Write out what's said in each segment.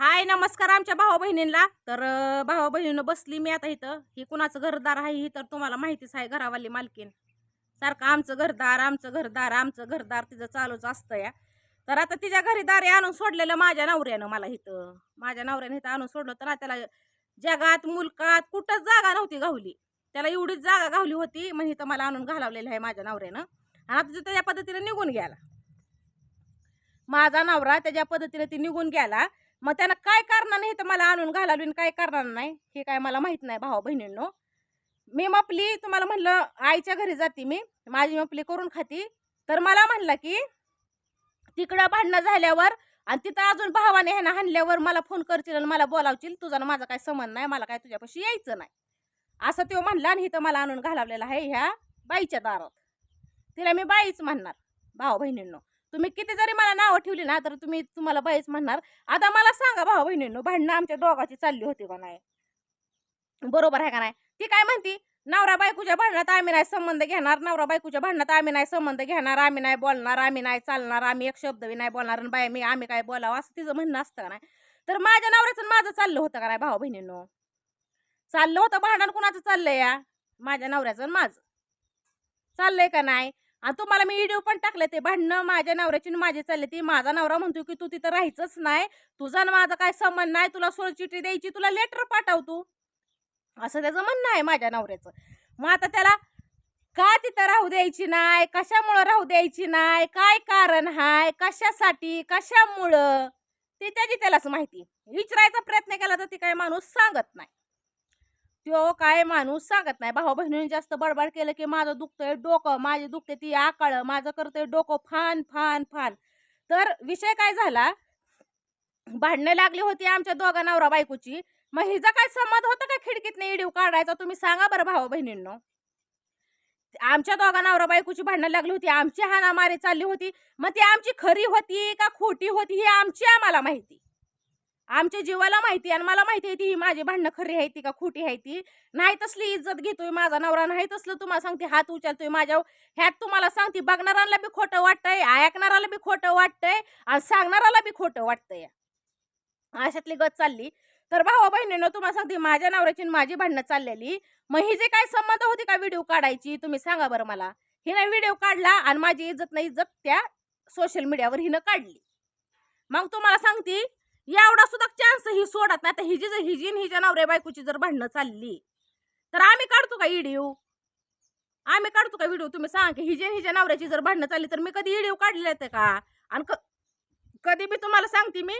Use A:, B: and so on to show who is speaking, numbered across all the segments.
A: हाय नमस्कार आमच्या भाऊ बहिणींना तर भाऊ बहिणीनं बसली मी आता इथं. ही कुणाचं घरदार आहे ही तर तुम्हाला माहितीच आहे घरावाली मालकीन सारखं आमचं घरदार आमचं घरदार आमचं घरदार तिचं चालूच असतं या. तर आता तिच्या घरी दारे आणून सोडलेलं माझ्या नवऱ्यानं मला इथं. माझ्या नवऱ्यानं इथं आणून सोडलं तर त्याला जगात मुलकात कुठंच जागा नव्हती गावली. त्याला एवढीच जागा गावली होती मग इथं मला आणून घालवलेलं आहे माझ्या नवऱ्यानं. आणि आता त्याच्या पद्धतीने निघून गेला. माझा नवरा त्याच्या पद्धतीने ती निघून गेला. मग त्यानं काय करणार नाही तर मला आणून घालावली काय करणार नाही? हे काय मला माहीत नाही भाऊ बहिणींनो. मी मपली तुम्हाला म्हणलं आईच्या घरी जाते मी. माझी मपली करून खाती. तर मला म्हणलं की तिकडं भांडणं झाल्यावर आणि तिथं अजून भावाने ह्यानं हाणल्यावर मला फोन करशील आणि मला बोलावशील. तुझा माझा काय समज नाही मला काय तुझ्यापाशी यायचं नाही. असं तो म्हणला आणि इथं मला आणून घालावलेलं आहे ह्या बाईच्या दारात. तिला मी बाईच म्हणणार भाऊ बहिणींनो. तुम्ही किती जरी मला नावं ठेवली ना तर तुम्ही तुम्हाला बाईच म्हणणार आता मला सांगा भाऊ बहिणींनो भांडणं आमच्या दोघाची चालली होती का नाही? बरोबर आहे का नाही? ती काय म्हणती? नवरा बायकोच्या भांडणात आम्ही नाही संबंध घेणार नवरा बायकोच्या भांडणात आम्ही नाही संबंध घेणार आम्ही नाही बोलणार आम्ही नाही चालणार आम्ही एक शब्द बी नाही बोलणार आणि बाय मी आम्ही काय बोलावं? असं तिचं म्हणणं असतं का नाही? तर माझ्या नवऱ्याचं माझं चाललं होतं का नाही भाऊ बहिणींनो? चाललं होतं भांडण कुणाचं चाललंय या? माझ्या नवऱ्याचं माझं. चाललंय का नाही? आणि तुम्हाला मी व्हिडिओ पण टाकले ते भांडणं माझ्या नवऱ्याची आणि माझी चालले. ती माझा नवरा म्हणतो की तू तिथं राहायचंच नाही. तुझा आणि माझा काय संबंध नाही. तुला सोळ चिठी द्यायची तुला लेटर पाठव तू. असं त्याचं म्हणणं आहे माझ्या नवऱ्याचं. मग आता त्याला का तिथं राहू द्यायची नाही? कशामुळं राहू द्यायची नाही? काय कारण हाय? कशासाठी? कशामुळं? ते त्याची त्यालाच माहिती. विचारायचा प्रयत्न केला तर ती काय माणूस सांगत नाही. तो काय माणूस सांगत नाही. भाऊ बहिणीने जास्त बडबड केलं की माझं दुखतंय डोकं माझे दुखते ती आकाळ माझं करतंय डोकं फान फान फान. तर विषय काय झाला? भांडणं लागली होती आमच्या दोघा नवरा बायकोची. मग हिचा काय संमत होता का खिडकीतनं इडीव काढायचा? तुम्ही सांगा बरं भाऊ बहिणींनो. आमच्या दोघा नवरा बायकोची भांडणं लागली होती. आमची हाणामारी चालली होती. मग ती आमची खरी होती का खोटी होती ही आमची आम्हाला माहिती. आमच्या जीवाला माहिती आणि मला माहिती आहे ती ही माझी भांडणं खरी आहे ती का खोटी आहे ती. नाही तसली इज्जत घेतोय माझा नवरा नाही तसलं तुम्हाला सांगते हात उचलतोय माझ्या ह्यात तुम्हाला सांगते बघणाऱ्याला बी खोटं वाटतंय ऐकणाऱ्याला बी खोटं वाटतंय आणि सांगणाऱ्याला बी खोटं वाटतंय. अशातली गत चालली. तर भावा बहिणीनं तुम्हाला सांगते माझ्या नवऱ्याची माझी भांडणं चाललेली. मग ही जे काय संमत होती का व्हिडिओ काढायची तुम्ही सांगा बरं मला. हिनं व्हिडिओ काढला आणि माझी इज्जत नाही इज्जत त्या सोशल मीडियावर हिनं काढली. मग तुम्हाला सांगते एवढा सुद्धा चान्स ही सोडत नाही. तर हिजी जर हिजी हिच्या नवऱ्या बायकोची जर भांडणं चालली तर आम्ही काढतो का इडिओ आम्ही काढतो का व्हिडिओ तुम्ही सांगा की हिजी आणि हिच्या नवऱ्याची जर भांडणं चालली तर मी कधी इडिओ काढले आहेत का? आणि क- कधी मी तुम्हाला सांगते मी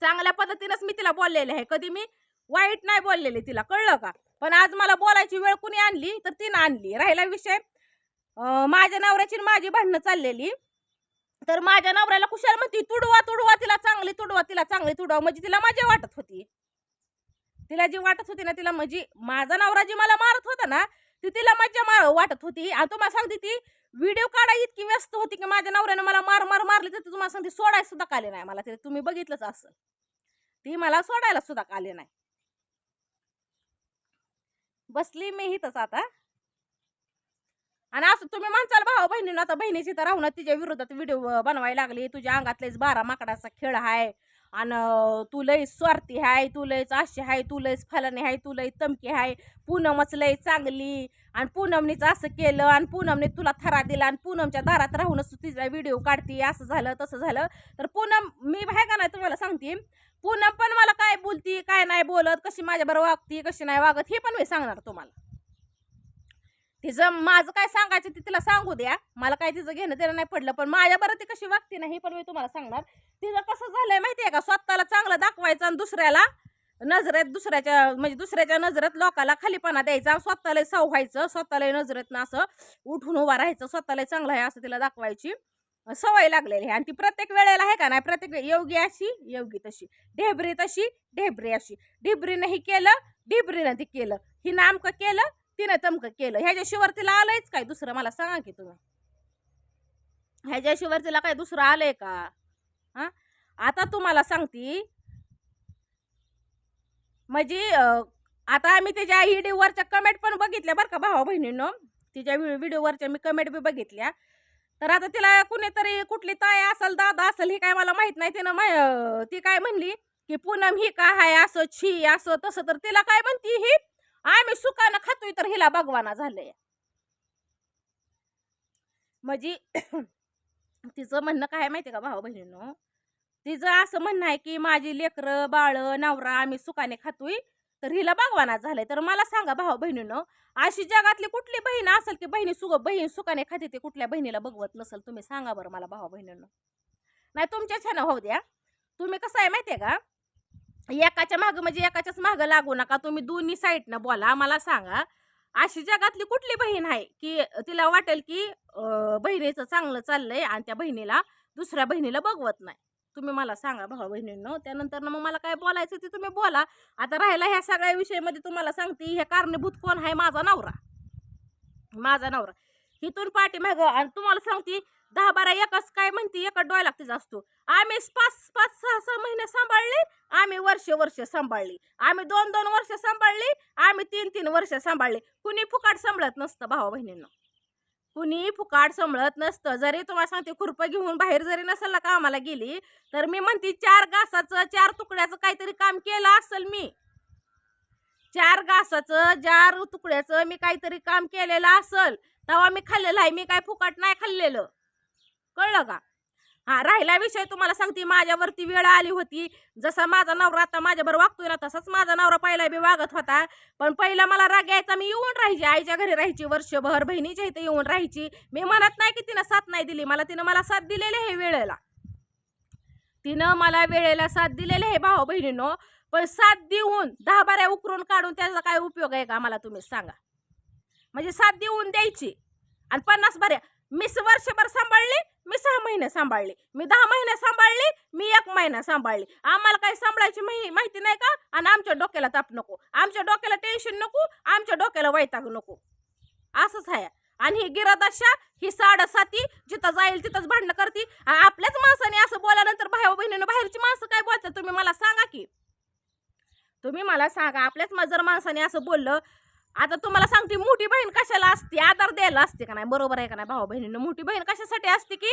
A: चांगल्या पद्धतीनंच मी तिला बोललेले आहे. कधी मी वाईट नाही बोललेले तिला कळलं का? पण आज मला बोलायची वेळ कुणी आणली तर तिनं आणली. राहिला विषय माझ्या नवऱ्याची माझी भांडणं चाललेली. तर माझ्या नवऱ्याला कुशाल म्हणती तुडवा तुडवा तिला चांगली तुडवा तिला चांगली तुडवा. म्हणजे तिला माझी वाटत होती. तिला जी वाटत होती ना तिला म्हणजे माझा नवरा जी मला मारत होता ना ती तिला मज्जा मार वाटत होती. आणि तुम्हाला सांगते ती व्हिडिओ काढा इतकी व्यस्त होती की माझ्या नवऱ्यानं मला मार मार मारली तर ती तुम्हाला सांगते सोडायला सुद्धा काले नाही मला ते तुम्ही बघितलंच असं. ती मला सोडायला सुद्धा काले नाही. बसली मी हिथंच आता. आणि असं तुम्ही म्हणसाल भाऊ बहिणीनं आता बहिणीची तर राहून तिच्या विरोधात व्हिडिओ बनवायला लागली. तुझ्या अंगातलेच बारा माकडाचा खेळ आहे आणि तू लई स्वार्थी आहे तू लयच अशी आहे तू लईच फलाने आहे तू लई तमकी आहे पूनमच लई चांगली. आणि पूनमनीच असं केलं आणि पूनमने तुला थरा दिला आणि पूनमच्या दारात राहूनच तू तिचा व्हिडिओ काढते. असं झालं तसं झालं. तर पूनम मी आहे का नाही तुम्हाला सांगते. पूनम पण मला काय बोलती काय नाही बोलत कशी माझ्याबरोबर वागती कशी नाही वागत हे पण मी सांगणार तुम्हाला. तिचं माझं काय सांगायचं ते तिला सांगू द्या. मला काय तिचं घेणं देणं नाही पडलं पण माझ्या बरं ती कशी वागते नाही पण मी तुम्हाला सांगणार. तिचं कसं झालंय माहितीये का? स्वतःला चांगलं दाखवायचं आणि दुसऱ्याला नजरेत दुसऱ्याच्या म्हणजे दुसऱ्याच्या नजरेत लोकाला खालीपणा द्यायचा आणि स्वतःला साव व्हायचं स्वतःला नजरेतनं असं उठून उभा राहायचं स्वतःला चांगलं आहे असं तिला दाखवायची सवय लागलेली आहे. आणि ती प्रत्येक वेळेला आहे का नाही? प्रत्येक वे- योगी अशी योगी तशी. ढेबरी तशी ढेबरी अशी. ढिबरीनं हे केलं ढिबरीनं ती केलं. ही नामकं केलं तिनं तमकं केलं. ह्याच्याशिवाय तिला आलंयच काय दुसरं? मला सांगा की तुम्ही. ह्याच्याशिवाय तिला काय दुसरं आलंय का? हा? आता तुम्हाला सांगती. म्हणजे आता आम्ही त्याच्या व्हिडिओवरच्या कमेंट पण बघितल्या बरं का भावा बहिणीनं. तिच्या व्हिडिओवरच्या मी कमेंट बी बघितल्या. तर आता तिला कुणीतरी कुठली ताई असेल दादा असेल हे काय मला माहीत नाही. तिनं मा- ती काय म्हणली की पूनम ही का आहे असं छी असं तसं. तर तिला काय म्हणती ही? आम्ही सुखानं खातोय तर हिला भगवाना झालंय. म्हणजे तिचं म्हणणं काय आहे माहिती का भाऊ बहिणीनो? तिचं असं म्हणणं आहे की माझी लेकरं बाळ नवरा आम्ही सुखाने खातोय तर हिला भगवाना झालंय. तर मला सांगा भाऊ बहिणीनं अशी जगातली कुठली बहीण असेल की बहिणी सुख बहीण सुखाने खाते ते कुठल्या बहिणीला बघवत नसेल? तुम्ही सांगा बरं मला भाऊ बहिणीनं. नाही तुमच्या छान होऊ द्या. तुम्ही कसं आहे माहितीये का? एकाच्या मागं म्हणजे एकाच्याच मागं लागू नका. तुम्ही दोन्ही साईडनं बोला. मला सांगा. अशी जगातली कुठली बहीण आहे की तिला वाटेल की बहिणीचं चांगलं चाललंय आणि त्या बहिणीला दुसऱ्या बहिणीला बघवत नाही. तुम्ही मला सांगा भाऊ बहिणींनो. त्यानंतर मग मला काय बोलायचं ते तुम्ही बोला. आता राहिला ह्या सगळ्या विषयामध्ये तुम्हाला सांगते हे कारणीभूत कोण आहे? माझा नवरा. माझा नवरा. हिथून पाठीमाग आणि तुम्हाला सांगते दहा बारा एकच काय म्हणते एका डोळ्या लागतेच असतो. आम्ही पाच पाच सहा सहा महिने सांभाळले. आम्ही वर्ष वर्ष सांभाळली. आम्ही दोन दोन वर्ष सांभाळली आम्ही तीन तीन वर्ष सांभाळली. कुणी फुकाट सांभाळत नसतं भावा बहिणींना. कुणी फुकाट सांभाळत नसतं. जरी तुम्हाला सांगते खुरपं घेऊन बाहेर जरी नसेल कामाला गेली तर मी म्हणते चार घासाचं चार तुकड्याचं काहीतरी काम केलं असेल मी. चार घासाचं चार तुकड्याचं मी काहीतरी काम केलेलं असल. तेव्हा मी खाल्लेलं आहे मी काय फुकाट नाही खाल्लेलं. कळलं का? हा राहिला विषय तुम्हाला सांगते माझ्यावरती वेळ आली होती. जसा माझा नवरा आता माझ्याबरोबर वागतोय ना तसाच माझा नवरा पहिला बी वागत होता. पण पहिला मला राग यायचा मी येऊन राहायची आईच्या घरी राहायची वर्षभर बहिणीच्या इथे येऊन राहायची. मी म्हणत नाही की तिनं साथ नाही दिली मला तिनं मला साथ दिलेली आहे वेळेला. तिनं मला वेळेला साथ दिलेली आहे भाऊ बहिणीनो. पण साथ देऊन दहा बाऱ्या उकरून काढून त्याचा काय उपयोग आहे का मला तुम्ही सांगा. म्हणजे साथ देऊन द्यायची. आणि पन्नास बऱ्या मिस वर्षभर सांभाळली सहा महिने सांभाळली. मी दहा महिने सांभाळली मी एक महिना सांभाळली. आम्हाला काही सांभाळायची माहिती नाही का? आणि आमच्या डोक्याला ताप नको. आमच्या डोक्याला टेन्शन नको आमच्या डोक्याला वैताग नको. असंच आहे आणि ही गिरादशा ही साडेसाती जिथं जाईल तिथंच भांडणं करते. आपल्याच माणसाने असं बोलानंतर भाऊ बहिणीनं बाहेरची माणसं काय बोलतात? तुम्ही मला सांगा की. तुम्ही मला सांगा. आपल्याच जर माणसाने असं बोललं आता तुम्हाला सांगते मोठी बहीण कशाला असते? आधार द्यायला असते का नाही? बरोबर आहे का नाही भाऊ बहिणीनं? मोठी बहीण कशासाठी असते की?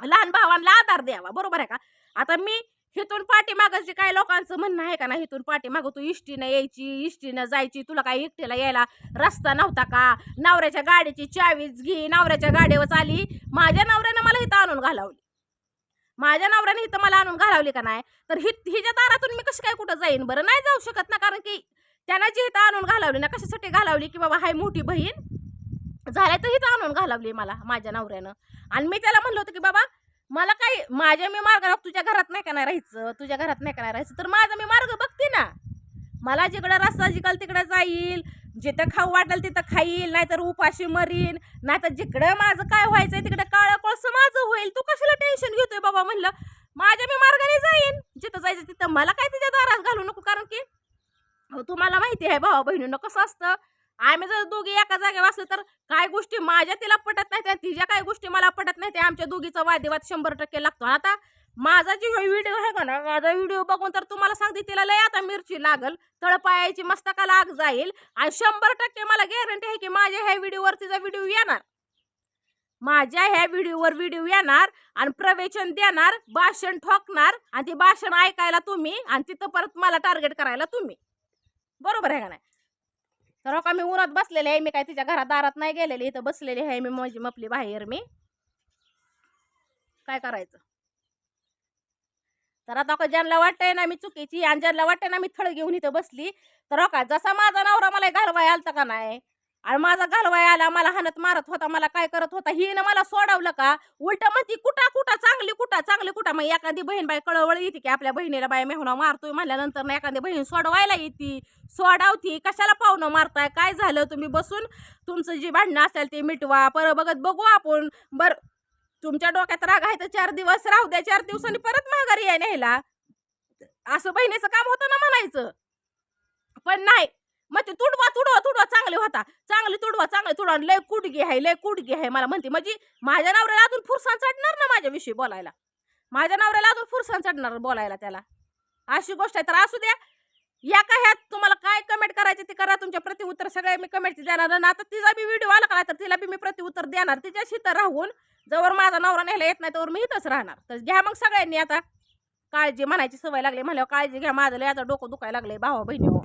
A: लहान भावांना आधार द्यावा. बरोबर आहे का? आता मी हिथून पाठीमागं जे काही लोकांचं म्हणणं आहे का नाही हिथून पाठीमागं तू इष्टीनं यायची इष्टीनं जायची तुला काय एकटीला यायला रस्ता नव्हता का? नवऱ्याच्या गाडीची चावीच घे नवऱ्याच्या गाडीवर आली माझ्या नवऱ्यानं मला इथं आणून घालावली. माझ्या नवऱ्याने इथं मला आणून घालावली का नाही? तर हि हिच्या दारातून मी कशी काय कुठं जाईन? बरं नाही जाऊ शकत ना कारण की त्याला जी इथं आणून घालावली ना कशासाठी घालावली की बाबा हाय मोठी बहीण? झाल्या तर इथं आणून घालावली मला माझ्या नवऱ्यानं. आणि मी त्याला म्हणलं होतं की बाबा मला काही माझ्या मी मार्ग तुझ्या घरात नाही का नाही राहायचं? तुझ्या घरात नाही का नाही राहायचं? तर माझा मी मार्ग बघते ना. मला जिकडं रस्ता जिकल तिकडं जाईल. जिथं खाऊ वाटेल तिथं खाईल नाहीतर उपाशी मरीन. नाहीतर जिकडं माझं काय व्हायचंय तिकडं काळं कोळसं माझं होईल. तू कशाला टेन्शन घेतोय बाबा म्हणलं. माझ्या मी मार्गाने जाईन. जिथं जायचं तिथं. मला काय तिच्या दारात घालू नको कारण की तुम्हाला माहिती आहे भावा बहिणीनं कसं असतं आम्ही जर दोघी एका जागेवर असलो तर काय गोष्टी माझ्या तिला पटत नाहीत तिच्या काय गोष्टी मला पटत नाही त्या आमच्या दोघीचा वादविवाद शंभर टक्के लागतो. आता माझा जी व्हिडिओ आहे का ना माझा व्हिडिओ बघून तर तुम्हाला सांगते तिला लय आता मिरची लागल तळपायाची मस्तकाला आग जाईल आणि शंभर टक्के मला गॅरंटी आहे की माझ्या ह्या व्हिडिओवर तिचा व्हिडिओ येणार माझ्या ह्या व्हिडिओवर व्हिडिओ येणार आणि प्रवेचन देणार भाषण ठोकणार आणि ते भाषण ऐकायला तुम्ही आणि तिथं परत मला टार्गेट करायला तुम्ही. बरोबर आहे का नाही? तर हो का मी उन्हात बसलेले आहे मी काय तिच्या घरात दारात नाही गेलेली इथं बसलेली आहे मी माझी मपली बाहेर मी. काय करायचं? तर आता हो का ज्यांना वाटतंय ना मी चुकीची आणि ज्यांना वाटतंय ना मी थळ घेऊन इथं बसली तर हो का जसा माझा नवरा मला घालवाय आलता का नाही आणि माझा घालवाय आला मला हाणत मारत होता मला काय करत होता हिनं मला सोडवलं का? उलट म्हणती कुठा कुठा चांगली कुठा चांगली कुठा? मग एखादी बहीण बाई कळवळ येते की आपल्या बहिणीला बाय मेहुणा मारतोय म्हणल्यानंतर ना एखादी बहीण सोडवायला येते. सोडावती. कशाला पाहुणं मारताय? काय झालं? तुम्ही बसून तुमचं जी भांडणं असेल ते मिटवा. परत बघत बघू आपण. बर तुमच्या डोक्यात राग आहे तर चार दिवस राहू द्या चार दिवसांनी परत माघारी या न्यायला. असं बहिणीचं काम होतं ना म्हणायचं. पण नाही. मग ते तुडवा तुडवा तुडवा चांगले होता. चांगली तुडवा चांगले तुडवा. लय कुडगी आहे लय कुडगी आहे मला म्हणते. म्हणजे माझ्या नवऱ्याला अजून फुरसाण चढणार ना माझ्याविषयी बोलायला? माझ्या नवऱ्याला अजून फुरसाण चढणार बोलायला त्याला? अशी गोष्ट आहे. तर असू द्या. या का ह्यात तुम्हाला काय कमेंट करायचे ते करा. तुमच्या प्रतिउत्तर सगळे मी कमेंट देणार. आणि आता तिचा बी व्हिडिओ आला का तर तिला बी मी प्रतिउत्तर देणार. तिच्याशी तर राहून जवळ माझा नवरा न्यायला येत नाही तर मी इथंच राहणार. तर घ्या मग सगळ्यांनी आता. काळजी म्हणायची सवय लागली. म्हणल्यावर काळजी घ्या. माझं लय आता डोकं दुखायला लागलंय भावा बहिणी हो